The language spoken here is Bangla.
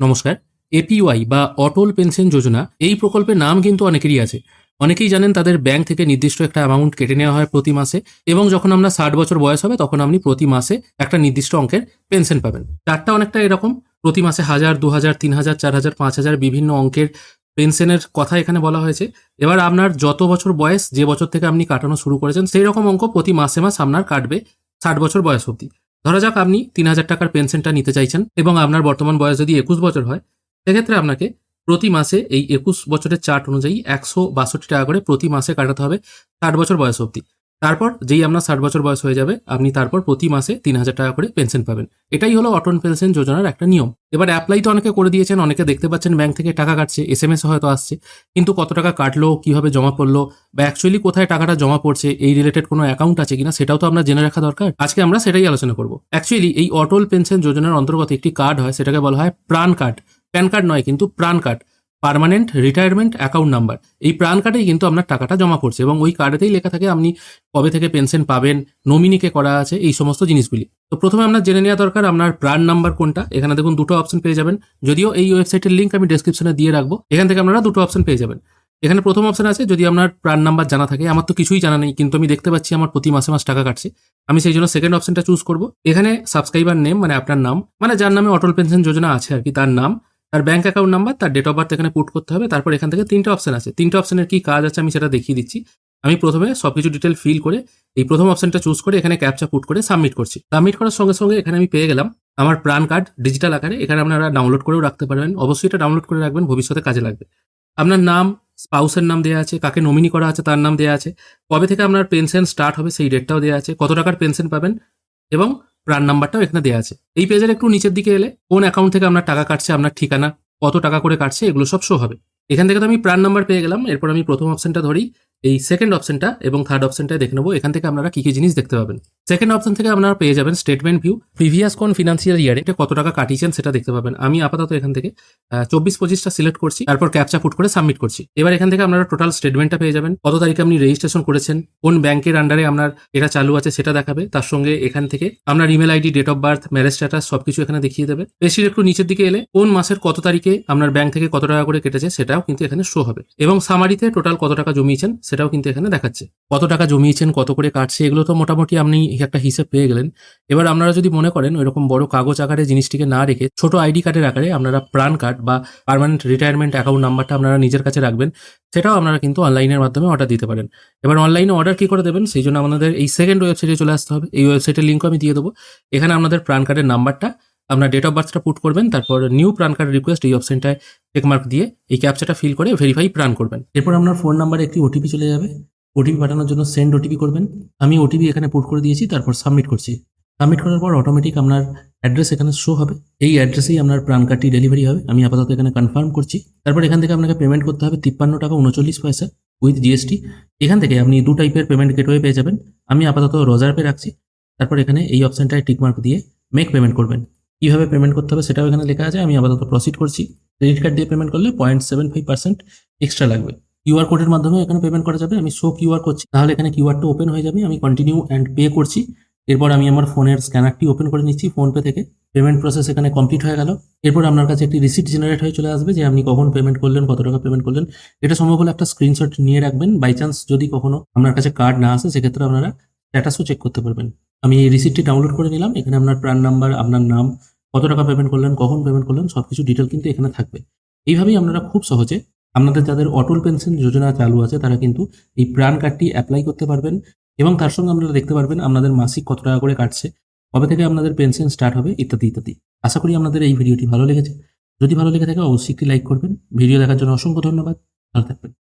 নমস্কার, এপিওয়াই বা অটল পেনশন যোজনা, এই প্রকল্পের নাম কিন্তু অনেকেরই আছে। অনেকেই জানেন তাদের ব্যাংক থেকে নির্দিষ্ট একটা অ্যামাউন্ট কেটে নেওয়া হয় প্রতি মাসে এবং যখন আমরা ষাট বছর বয়স হবে তখন আপনি প্রতি মাসে একটা নির্দিষ্ট অঙ্কের পেনশন পাবেন। চারটা অনেকটা এরকম, প্রতি মাসে হাজার দু হাজার তিন হাজার চার হাজার পাঁচ হাজার বিভিন্ন অঙ্কের পেনশনের কথা এখানে বলা হয়েছে। এবার আপনার যত বছর বয়স যে বছর থেকে আপনি কাটানো শুরু করেছেন সেই রকম অঙ্ক প্রতি মাসে মাস আপনার কাটবে ষাট বছর বয়স অবধি। ধরা যাক আপনি তিন হাজার টাকার পেনশনটা নিতে চাইছেন এবং আপনার বর্তমান বয়স যদি একুশ বছর হয়, সেক্ষেত্রে আপনাকে প্রতি মাসে এই একুশ বছরের চার্ট অনুযায়ী একশো বাষট্টি টাকা করে প্রতি মাসে কাটাতে হবে ষাট বছর বয়স অবধি। তারপর যেই আপনার ষাট বছর বয়স হয়ে যাবে, আপনি তারপর প্রতি মাসে তিন হাজার টাকা করে পেনশন পাবেন। এটাই হলো অটল পেনশন যোজনার একটা নিয়ম। এবার অ্যাপ্লাই তো অনেকে করে দিয়েছেন, অনেকে দেখতে পাচ্ছেন ব্যাংক থেকে টাকা কাটছে এস এম এস হয়তো আসছে, কিন্তু কত টাকা কাটলো, কীভাবে জমা পড়ল, বা অ্যাকচুয়ালি কোথায় টাকাটা জমা পড়ছে, এই রিলেটেড কোনো অ্যাকাউন্ট আছে কিনা, সেটাও তো আমরা জেনে রাখা দরকার। আজকে আমরা সেটাই আলোচনা করব। অ্যাকচুয়ালি এই অটল পেনশন যোজনার অন্তর্গত একটি কার্ড হয়, সেটাকে বলা হয় প্রাণ কার্ড প্যান কার্ড নয়, কিন্তু PRAN card permanent retirement account number এই প্রাণ কার্ডেই কিন্তু আপনার টাকাটা জমা করছে এবং ওই কার্ডেতেই লেখা থাকে আপনি কবে থেকে পেনশন পাবেন নমিনিকে করা আছে, এই সমস্ত জিনিসগুলি। তো প্রথমে আপনার জেনে নেওয়া দরকার আপনার প্রাণ নাম্বার কোনটা, এখানে দেখুন দুটো অপশন পেয়ে যাবেন। যদিও এই ওয়েবসাইটের লিঙ্ক আমি ডেসক্রিপশনে দিয়ে রাখব, এখান থেকে আপনারা দুটো অপশন পেয়ে যাবেন। এখানে প্রথম অপশন আছে, যদি আপনার প্রাণ নাম্বার জানা থাকে, আমার তো কিছুই জানা নেই, কিন্তু আমি দেখতে পাচ্ছি আমার প্রতি মাসে মাস টাকা কাটছে। আমি সেই জন্য সেকেন্ড অপশনটা চুজ করব। এখানে সাবস্ক্রাইবার নেম মানে আপনার নাম মানে যার নামে অটল পেনশন যোজনা আছে আর কি, তার নাম। তার ব্যাঙ্ক অ্যাকাউন্ট নাম্বার তার ডেট অফ বার্থ এখানে পুট করতে হবে, তারপর এখান থেকে তিনটে অপশন আছে। তিনটে অপশনের কি কাজ আছে আমি সেটা দেখিয়ে দিচ্ছি। আমি প্রথমে সব কিছু ডিটেল ফিল করে এই প্রথম অপশনটা চুজ করে এখানে ক্যাপচা পুট করে সাবমিট করছি। সাবমিট করার সঙ্গে সঙ্গে এখানে আমি পেয়ে গেলাম আমার প্রাণ কার্ড ডিজিটাল আকারে। এখানে আপনারা ডাউনলোড করেও রাখতে পারবেন। অবশ্যই এটা ডাউনলোড করে রাখবেন, ভবিষ্যতে কাজে লাগবে। আপনার নাম স্পাউসের নাম দেওয়া আছে, কাকে নমিনি করা আছে তার নাম দেওয়া আছে। কবে থেকে আপনার পেনশন স্টার্ট হবে সেই ডেটটাও দেওয়া আছে। কত টাকার পেনশন পাবেন এবং প্রাণ নাম্বারটাও এখানে দেওয়া আছে। এই পেজের একটু নিচের দিকে এলে কোন অ্যাকাউন্ট থেকে আপনার টাকা কাটছে, আপনার ঠিকানা, কত টাকা করে কাটছে, এগুলো সব শো হবে। এখান থেকে তো আমি প্রাণ নাম্বার পেয়ে গেলাম। এরপর আমি প্রথম অপশনটা ধরি, এই সেকেন্ড অপশনটা এবং থার্ড অপশনটা দেখে নেব। এখান থেকে আপনারা কি কি জিনিস দেখতে পাবেন। সেকেন্ড অপশন থেকে আপনারা পেয়ে যাবেন স্টেটমেন্ট ভিউ প্রিভিয়াস কোন ফিনান্সিয়াল ইয়ারে কত টাকা কাটিয়েছেন সেটা দেখতে পাবেন। আমি আপাতত এখান থেকে চব্বিশ পঁচিশটা সিলেক্ট করছি, তারপর ক্যাপচা ফুট করে সাবমিট করছি। এবার এখান থেকে আপনারা টোটাল স্টেটমেন্টটা পেয়ে যাবেন। কত তারিখে আপনি রেজিস্ট্রেশন করেছেন, কোন ব্যাংকের আন্ডারে আপনার এটা চালু আছে সেটা দেখাবে। তার সঙ্গে এখান থেকে আপনার email ID date of birth marriage status সবকিছু এখানে দেখিয়ে দেবে। বেশি একটু নিচের দিকে এলে কোন মাসের কত তারিখে আপনার ব্যাংক থেকে কত টাকা করে কেটেছে সেটাও কিন্তু এখানে শো হবে। এবং সামারিতে টোটাল কত টাকা জমিয়েছেন সেটাও কিন্তু এখানে দেখাচ্ছে। কত টাকা জমিয়েছেন, কত করে কাটছে, এগুলো তো মোটামুটি আপনি একটা হিসেব পেয়ে গেলেন। এবার আপনারা যদি মনে করেন ওইরকম বড় কাগজ আকারে জিনিসটিকে না রেখে ছোট আইডি কার্ডের আকারে আপনারা প্রাণ কার্ড বা পার্মানেন্ট রিটায়ারমেন্ট অ্যাকাউন্ট নাম্বারটা আপনারা নিজের কাছে রাখবেন, সেটাও আপনারা কিন্তু অনলাইনের মাধ্যমে অর্ডার দিতে পারেন। এবার অনলাইনে অর্ডার কি করে দেবেন, সেই জন্য আমাদের এই সেকেন্ড ওয়েবসাইটে চলে আসতে হবে। এই ওয়েবসাইটের লিঙ্কও আমি দিয়ে দেবো। এখানে আপনাদের প্রাণ কার্ডের নাম্বারটা আপনার ডেট অফ বার্থটা পুট করবেন, তারপর নিউ প্রাণ কার্ড রিকোয়েস্ট এই অপশনটায় চেকমার্ক দিয়ে এই ক্যাপচাটা ফিল করে ভেরিফাই প্রাণ করবেন। এরপর আপনার ফোন নাম্বারে একটি ওটিপি চলে যাবে। ওটিপি পাঠানোর জন্য সেন্ড ওটিপি করবেন। আমি ওটিপি এখানে পুট করে দিয়েছি, তারপর সাবমিট করছি। সাবমিট করার পর অটোমেটিক আপনার অ্যাড্রেস এখানে শো হবে। এই অ্যাড্রেসেই আপনার প্রাণ কার্ডটি ডেলিভারি হবে। আমি আপাতত এখানে কনফার্ম করছি। তারপর এখান থেকে আপনাকে পেমেন্ট করতে হবে তিপ্পান্ন টাকা উনচল্লিশ পয়সা উইথ জিএসটি এখান থেকে আপনি দু টাইপের পেমেন্ট গেটওয়ে পেয়ে যাবেন। আমি আপাতত রোজার পে রাখছি। তারপর এখানে এই অপশনটায় টিকমার্ক দিয়ে মেক পেমেন্ট করবেন। কীভাবে পেমেন্ট করতে হবে সেটাও এখানে লেখা আছে। আমি আপাতত প্রসিড করছি। ক্রেডিট কার্ড দিয়ে পেমেন্ট করলে point seven five percent extra লাগবে। কিউআর কোডের মাধ্যমে এখানে পেমেন্ট করা যাবে। আমি শো কিউআর করছি। তাহলে এখানে কিউআরটা ওপেন হয়ে যাবে। আমি কন্টিনিউ অ্যান্ড পে করছি। এরপর আমি আমার ফোনের স্ক্যানারটি ওপেন করে নিচ্ছি ফোনপে থেকে। পেমেন্ট প্রসেস এখানে কমপ্লিট হয়ে গেল। এরপর আপনার কাছে একটি রিসিপ্ট জেনারেট হয়ে চলে আসবে যে আপনি কখন পেমেন্ট করলেন, কত টাকা পেমেন্ট করলেন। এটা সম্ভব হলে একটা স্ক্রিনশট নিয়ে রাখবেন। বাই চান্স যদি কখনো আপনার কাছে কার্ড না আসে, সেক্ষেত্রে আপনারা স্ট্যাটাসও চেক করতে পারবেন। আমি এই রিসিপ্টটি ডাউনলোড করে নিলাম। এখানে আপনার প্রাণ নাম্বার আপনার নাম, কত টাকা পেমেন্ট করলেন, কখন পেমেন্ট করলেন সব কিছু ডিটেল কিন্তু এখানে থাকবে। এইভাবেই আপনারা খুব সহজে আপনাদের যাদের অটল পেনশন যোজনা চালু আছে, তারা কিন্তু এই প্রাণ কার্ডটি অ্যাপ্লাই করতে পারবেন এবং তার সঙ্গে আপনারা দেখতে পারবেন আপনাদের মাসিক কত টাকা করে কাটছে, কবে থেকে আপনাদের পেনশন স্টার্ট হবে, ইত্যাদি ইত্যাদি। আশা করি আপনাদের এই ভিডিওটি ভালো লেগেছে। যদি ভালো লেগে থাকে, অবশ্যই একটি লাইক করবেন। ভিডিও দেখার জন্য অসংখ্য ধন্যবাদ। ভালো থাকবেন।